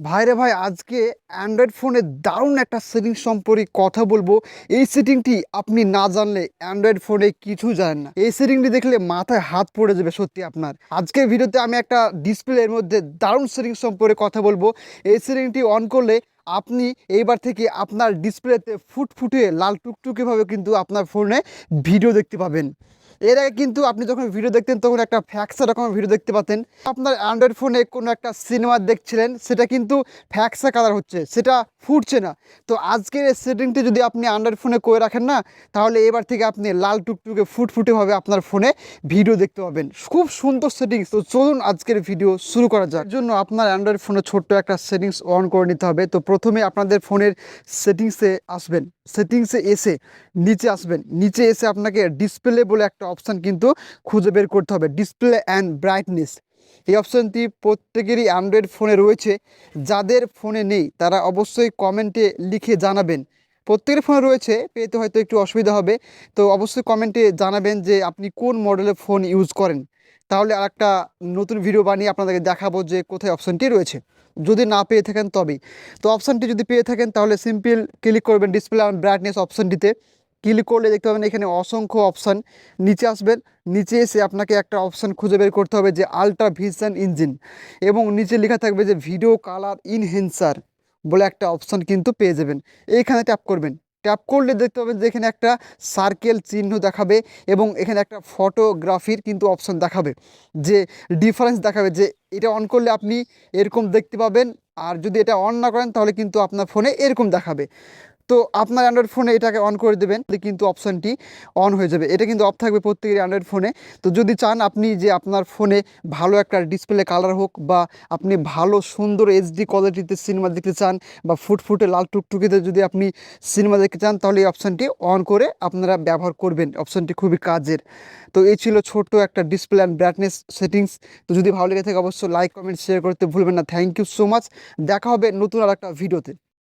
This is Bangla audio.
ভাইরে ভাই, আজকে অ্যান্ড্রয়েড ফোনে দারুণ একটা সেটিং সম্পর্কে কথা বলব। এই সেটিংটি আপনি না জানলে অ্যান্ড্রয়েড ফোনে কিছু জানেন না। এই সেটিংটি দেখলে মাথায় হাত পড়ে যাবে, সত্যি আপনার। আজকের ভিডিওতে আমি একটা ডিসপ্লের মধ্যে দারুণ সেটিং সম্পর্কে কথা বলব। এই সেটিংটি অন করলে আপনি এইবার থেকে আপনার ডিসপ্লেতে ফুটফুটে, লাল টুকটুকেভাবে কিন্তু আপনার ফোনে ভিডিও দেখতে পাবেন। এর আগে কিন্তু আপনি যখন ভিডিও দেখতেন, তখন একটা ফ্যাক্সা রকমের ভিডিও দেখতে পাতেন। আপনার অ্যান্ড্রয়েড ফোনে কোনো একটা সিনেমা দেখছিলেন, সেটা কিন্তু ফ্যাক্সা কালার হচ্ছে, সেটা ফুটছে না। তো আজকের এই সেটিংটি যদি আপনি অ্যান্ড্রয়েড ফোনে করে রাখেন না, তাহলে এবার থেকে আপনি লাল টুকটুকে ফুটফুটেভাবে আপনার ফোনে ভিডিও দেখতে পাবেন। খুব সুন্দর সেটিংস তো চলুন আজকের ভিডিও শুরু করা যাক। জন্য আপনার অ্যান্ড্রয়েড ফোনে ছোট্ট একটা সেটিংস অন করে নিতে হবে। তো প্রথমে আপনাদের ফোনের সেটিংসে আসবেন। সেটিংসে এসে নিচে আসবেন। নিচে এসে আপনাকে ডিসপ্লে বলে একটা অপশান কিন্তু খুঁজে বের করতে হবে ডিসপ্লে অ্যান্ড ব্রাইটনেস এই অপশানটি প্রত্যেকেরই অ্যান্ড্রয়েড ফোনে রয়েছে, যাদের ফোনে নেই, তারা অবশ্যই কমেন্টে লিখে জানাবেন। প্রত্যেকের ফোনে রয়েছে পেতে হয়তো একটু অসুবিধা হবে, তো অবশ্যই কমেন্টে জানাবেন যে আপনি কোন মডেলের ফোন ইউজ করেন। তাহলে আর একটা নতুন ভিডিও বানিয়ে আপনাদেরকে দেখাবো যে কোথায় অপশানটি রয়েছে। যদি না পেয়ে থাকেন তবেই। তো অপশানটি যদি পেয়ে থাকেন, তাহলে সিম্পল ক্লিক করবেন ডিসপ্লে অ্যান্ড ব্রাইটনেস অপশানটিতে ক্লিক করলে দেখতে পাবেন এখানে অসংখ্য অপশান নিচে আসবেন নিচে এসে আপনাকে একটা অপশান খুঁজে বের করতে হবে যে আলট্রা ভিশন ইঞ্জিন এবং নিচে লেখা থাকবে যে ভিডিও কালার ইনহেন্সার বলে একটা অপশান কিন্তু পেয়ে যাবেন। এইখানে ট্যাপ করবেন। ট্যাপ করলে দেখতে পাবেন যে এখানে একটা সার্কেল চিহ্ন দেখাবে এবং এখানে একটা ফটোগ্রাফির কিন্তু অপশান দেখাবে। যে ডিফারেন্স দেখাবে যে এটা অন করলে আপনি এরকম দেখতে পাবেন আর যদি এটা অন না করেন তাহলে কিন্তু আপনার ফোনে এরকম দেখাবে। তো আপনার অ্যান্ড্রয়েড ফোনে এটাকে অন করে দেবেন কিন্তু অপশানটি অন হয়ে যাবে। এটা কিন্তু অফ থাকবে প্রত্যেকের অ্যান্ড্রয়েড ফোনে তো যদি চান আপনি যে আপনার ফোনে ভালো একটা ডিসপ্লে কালার হোক বা আপনি ভালো সুন্দর এইচডি কোয়ালিটিতে সিনেমা দেখতে চান বা ফুটফুটে লাল টুকটুকিতে যদি আপনি সিনেমা দেখতে চান, তাহলে এই অপশানটি অন করে আপনারা ব্যবহার করবেন। অপশানটি খুবই কাজের। তো এই ছিল ছোট্ট একটা ডিসপ্লে অ্যান্ড ব্রাইটনেস সেটিংস তো যদি ভালো লেগে থাকে, অবশ্যই লাইক কমেন্ট শেয়ার করতে ভুলবেন না। থ্যাংক ইউ সো মাচ দেখা হবে নতুন আর একটা ভিডিওতে